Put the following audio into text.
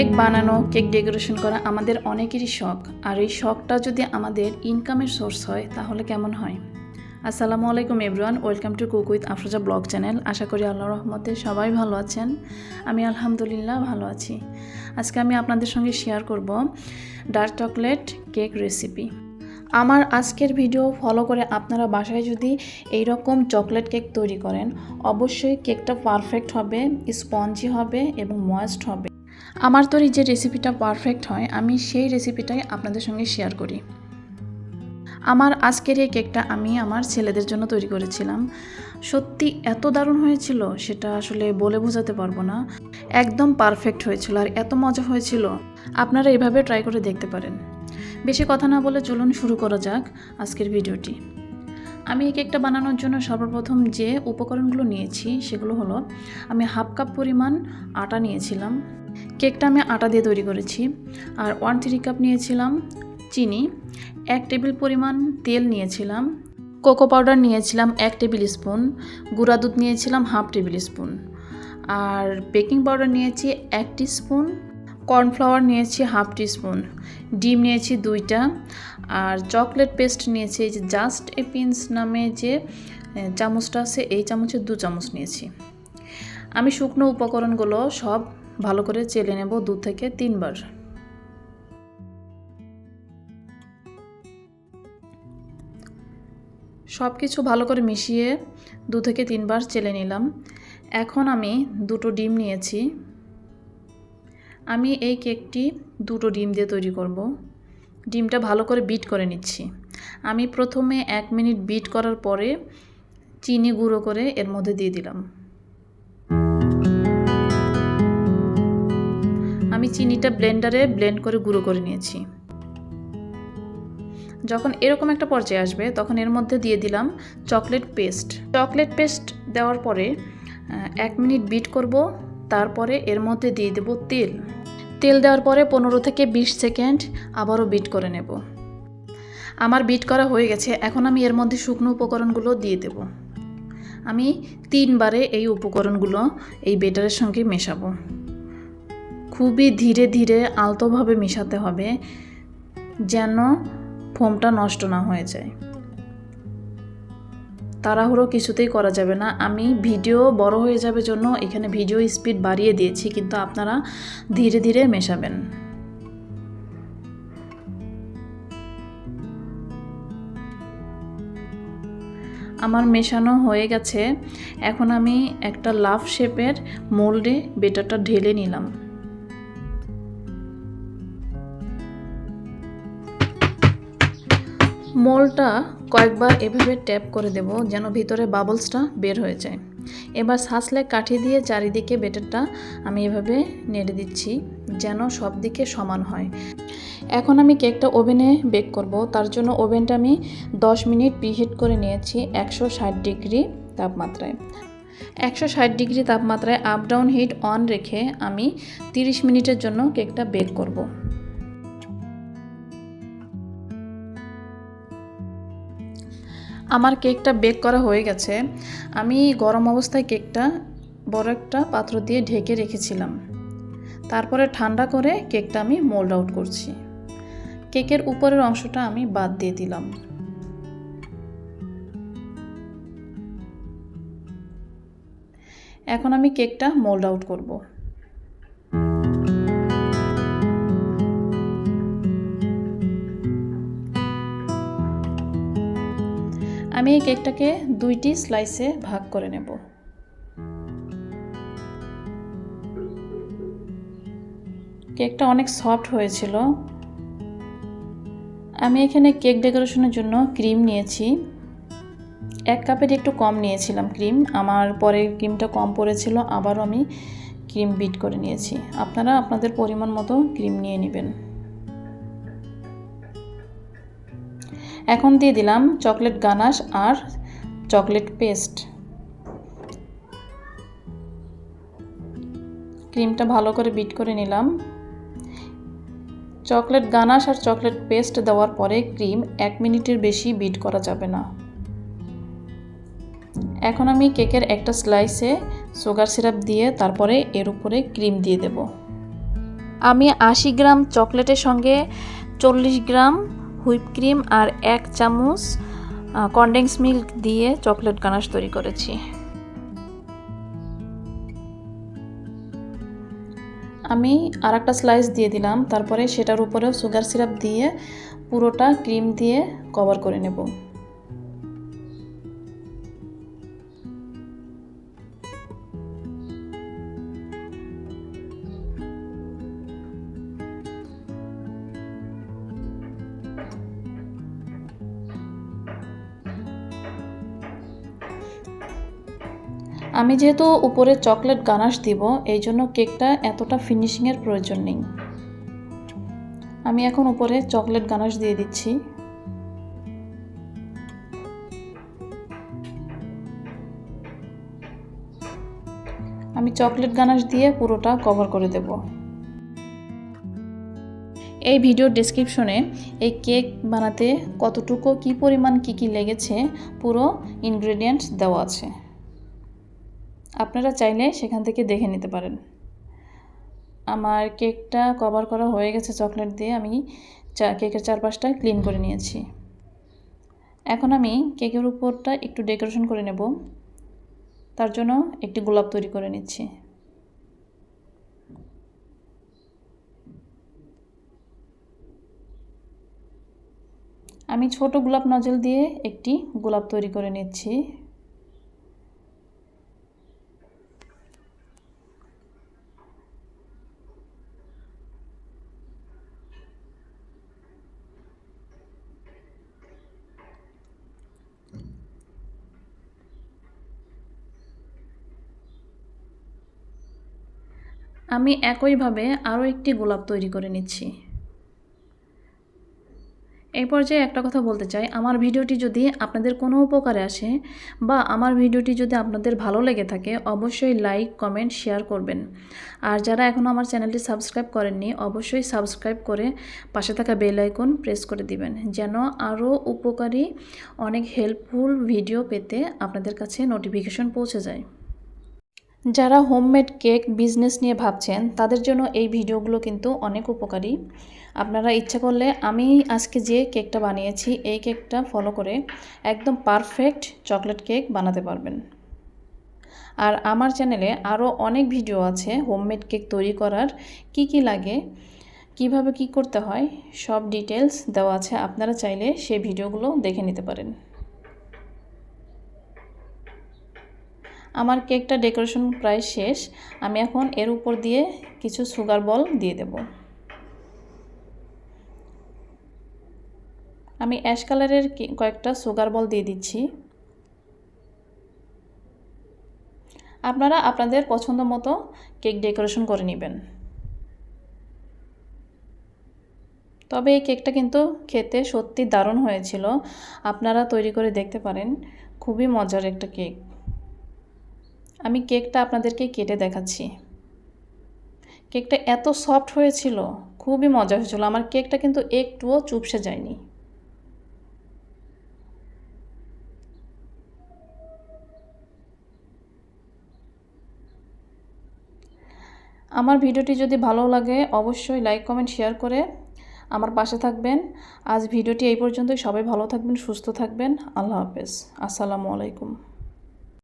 Cake বানানো, cake decoration করা আমাদের অনেকেরই শখ। আর এই শখটা যদি আমাদের ইনকামের সোর্স হয়, তাহলে কেমন হয়? আসসালামু আলাইকুম everyone welcome to cook with Afroza blog channel আশা করি আল্লাহ রহমতে সবাই ভালো আছেন। আমি আলহামদুলিল্লাহ ভালো আছি। আজকে আমি আপনাদের সঙ্গে শেয়ার করব ডার্ক চকলেট কেক রেসিপি আমার আজকের ভিডিও ফলো করে আপনারা বাসায় যদি এই রকম চকলেট কেক তৈরি করেন, অবশ্যই কেকটা পারফেক্ট হবে স্পঞ্জি হবে এবং ময়েস্ট হবে। আমার তৈরি যে রেসিপিটা পারফেক্ট হয়, আমি সেই রেসিপিটাই আপনাদের সঙ্গে শেয়ার করি। আমার আজকের এই কেকটা আমি আমার ছেলেদের জন্য তৈরি করেছিলাম। সত্যি এত দারুণ হয়েছিল, সেটা আসলে বলে বোঝাতে পারব না। একদম পারফেক্ট হয়েছিল আর এত মজা হয়েছিল। আপনারা এভাবে ট্রাই করে দেখতে পারেন। বেশি কথা না বলে চলুন শুরু করা যাক আজকের ভিডিওটি আমি এই কেকটা বানানোর জন্য সর্বপ্রথম যে উপকরণগুলো নিয়েছি সেগুলো হলো, আমি হাফ কাপ পরিমাণ আটা নিয়েছিলাম। কেকটা আমি আটা দিয়ে তৈরি করেছি। আর ওয়ান থ্রি কাপ নিয়েছিলাম চিনি। এক টেবিল পরিমাণ তেল নিয়েছিলাম। কোকো পাউডার নিয়েছিলাম এক টেবিল স্পুন। গুঁড়া দুধ নিয়েছিলাম হাফ টেবিল স্পুন। আর বেকিং পাউডার নিয়েছি এক স্পুন। কর্নফ্লাওয়ার নিয়েছি হাফ টি স্পুন ডিম নিয়েছি দুইটা, আর চকলেট পেস্ট নিয়েছি এই যে জাস্ট এ পিন্স নামে যে চামচটা আছে, এই চামচের দু চামচ নিয়েছি। আমি শুকনো উপকরণগুলো সব ভালো করে চেলে নেব দু থেকে তিনবার। সব কিছু ভালো করে মিশিয়ে দু থেকে তিনবার চেলে নিলাম। এখন আমি দুটো ডিম নিয়েছি। আমি এই কেকটি দুটো ডিম দিয়ে তৈরি করব। ডিমটা ভালো করে বিট করে নিচ্ছি। আমি প্রথমে এক মিনিট বিট করার পরে চিনি গুঁড়ো করে এর মধ্যে দিয়ে দিলাম। আমি চিনিটা ব্লেন্ডারে ব্লেন্ড করে গুঁড়ো করে নিয়েছি। যখন এরকম একটা পর্যায়ে আসবে, তখন এর মধ্যে দিয়ে দিলাম চকলেট পেস্ট। চকলেট পেস্ট দেওয়ার পরে এক মিনিট বিট করব, তারপরে এর মধ্যে দিয়ে দেব তেল। তেল দেওয়ার পরে পনেরো থেকে বিশ সেকেন্ড আবারও বিট করে নেব। আমার বিট করা হয়ে গেছে, এখন আমি এর মধ্যে শুকনো উপকরণগুলো দিয়ে দেব। আমি তিনবারে এই উপকরণগুলো এই বেটারের সঙ্গে মেশাবো। খুবই ধীরে ধীরে আলতোভাবে মেশাতে হবে, যেন ফোমটা নষ্ট না হয়ে যায়। তাড়াহুড়ো কিছুতেই করা যাবে না। আমি ভিডিও বড় হয়ে যাবে জন্য এখানে ভিডিও স্পিড বাড়িয়ে দিয়েছি, কিন্তু আপনারা ধীরে ধীরে মেশাবেন। আমার মেশানো হয়ে গেছে। এখন আমি একটা লাভ শেপের মোল্ডে বেটারটা ঢেলে নিলাম। মোলটা কয়েকবার এভাবে ট্যাপ করে দেব যেন ভিতরে বাবলসটা বের হয়ে যায়। এবার সাসলে কাঠি দিয়ে চারিদিকে বেটারটা আমি এভাবে নেড়ে দিচ্ছি যেন সব দিকে সমান হয়। এখন আমি কেকটা ওভেনে বেক করব। তার জন্য ওভেনটা আমি 10 মিনিট প্রিহিট করে নিয়েছি একশো ষাট ডিগ্রি তাপমাত্রায়। একশো ষাট ডিগ্রি তাপমাত্রায় আপ ডাউন হিট অন রেখে আমি 30 মিনিটের জন্য কেকটা বেক করব। আমার কেকটা বেক করা হয়ে গেছে। আমি গরম অবস্থায় কেকটা বড় একটা পাত্র দিয়ে ঢেকে রেখেছিলাম। তারপরে ঠান্ডা করে কেকটা আমি মোল্ড আউট করছি। কেকের উপরের অংশটা আমি বাদ দিয়ে দিলাম। এখন আমি কেকটা মোল্ড আউট করব। আমি এই কেকটাকে দুইটি স্লাইসে ভাগ করে নেব। কেকটা অনেক সফট হয়েছিল। আমি এখানে কেক ডেকোরেশনের জন্য ক্রিম নিয়েছি। এক কাপের একটু কম নিয়েছিলাম ক্রিম। আমার পরে ক্রিমটা কম পড়েছিল, আবারও আমি ক্রিম বিট করে নিয়েছি। আপনারা আপনাদের পরিমাণ মতো ক্রিম নিয়ে নেবেন। এখন দিয়ে দিলাম চকলেট গানাশ আর চকলেট পেস্ট। ক্রিমটা ভালো করে বিট করে নিলাম। চকলেট গানাশ আর চকলেট পেস্ট দেওয়ার পরে ক্রিম এক মিনিটের বেশি বিট করা যাবে না। এখন আমি কেকের একটা স্লাইসে সুগার সিরাপ দিয়ে তারপরে এর উপরে ক্রিম দিয়ে দেব। আমি আশি গ্রাম চকলেটের সঙ্গে চল্লিশ গ্রাম হুইপ ক্রিম আর এক চামচ কন্ডেন্স মিল্ক দিয়ে চকলেট গানাশ তৈরি করেছি। আমি আর একটা স্লাইস দিয়ে দিলাম, তারপরে সেটার উপরেও সুগার সিরাপ দিয়ে পুরোটা ক্রিম দিয়ে কভার করে নেব। আমি যেহেতু উপরে চকলেট গানাশ দিব, এই জন্য কেকটা এতটা ফিনিশিংয়ের প্রয়োজন নেই। আমি এখন উপরে চকলেট গানাশ দিয়ে দিচ্ছি। আমি চকলেট গানাশ দিয়ে পুরোটা কভার করে দেব। এই ভিডিওর ডিসক্রিপশনে এই কেক বানাতে কতটুকু, কি পরিমাণ, কি কি লেগেছে, পুরো ইনগ্রেডিয়েন্টস দেওয়া আছে। আপনারা চাইলে সেখান থেকে দেখে নিতে পারেন। আমার কেকটা কভার করা হয়ে গেছে চকলেট দিয়ে আমি চা, কেকের চারপাশটা ক্লিন করে নিয়েছি। এখন আমি কেকের উপরটা একটু ডেকোরেশন করে নেব। তার জন্য একটি গোলাপ তৈরি করে নিচ্ছি। আমি ছোট গোলাপ নজল দিয়ে একটি গোলাপ তৈরি করে নিচ্ছি। আমি একইভাবে আরও একটি গোলাপ তৈরি করে নিচ্ছি। এই পর্যায়ে একটা কথা বলতে চাই। আমার ভিডিওটি যদি আপনাদের কোনো উপকারে আসে বা আমার ভিডিওটি যদি আপনাদের ভালো লেগে থাকে, অবশ্যই লাইক, কমেন্ট, শেয়ার করবেন। আর যারা এখনও আমার চ্যানেলটি সাবস্ক্রাইব করেননি, অবশ্যই সাবস্ক্রাইব করে পাশে থাকা বেল আইকন প্রেস করে দিবেন, যেন আরও উপকারী, অনেক হেল্পফুল ভিডিও পেতে আপনাদের কাছে নোটিফিকেশন পৌঁছে যায়। যারা হোমমেড কেক বিজনেস নিয়ে ভাবছেন, তাদের জন্য এই ভিডিওগুলো কিন্তু অনেক উপকারী। আপনারা ইচ্ছা করলে আমি আজকে যে কেকটা বানিয়েছি, এই কেকটা ফলো করে একদম পারফেক্ট চকলেট কেক বানাতে পারবেন। আর আমার চ্যানেলে আরও অনেক ভিডিও আছে হোমমেড কেক তৈরি করার, কি কি লাগে, কীভাবে কি করতে হয়, সব ডিটেলস দেওয়া আছে। আপনারা চাইলে সেই ভিডিওগুলো দেখে নিতে পারেন। আমার কেকটা ডেকোরেশন প্রায় শেষ। আমি এখন এর উপর দিয়ে কিছু সুগার বল দিয়ে দেব। আমি অ্যাশ কালারের কয়েকটা সুগার বল দিয়ে দিচ্ছি। আপনারা আপনাদের পছন্দ মতো কেক ডেকোরেশন করে নেবেন। তবে এই কেকটা কিন্তু খেতে সত্যি দারুণ হয়েছিল। আপনারা তৈরি করে দেখতে পারেন। খুবই মজার একটা কেক। আমি কেকটা আপনাদেরকে কেটে দেখাচ্ছি। কেকটা এত সফট হয়েছিল, খুবই মজা হয়েছিল। আমার কেকটা কিন্তু একটুও চুপসে যায়নি। আমার ভিডিওটি যদি ভালো লাগে, অবশ্যই লাইক, কমেন্ট, শেয়ার করে আমার পাশে থাকবেন। আজ ভিডিওটি এই পর্যন্তই। সবাই ভালো থাকবেন, সুস্থ থাকবেন। আল্লাহ হাফেজ। আসসালামু আলাইকুম।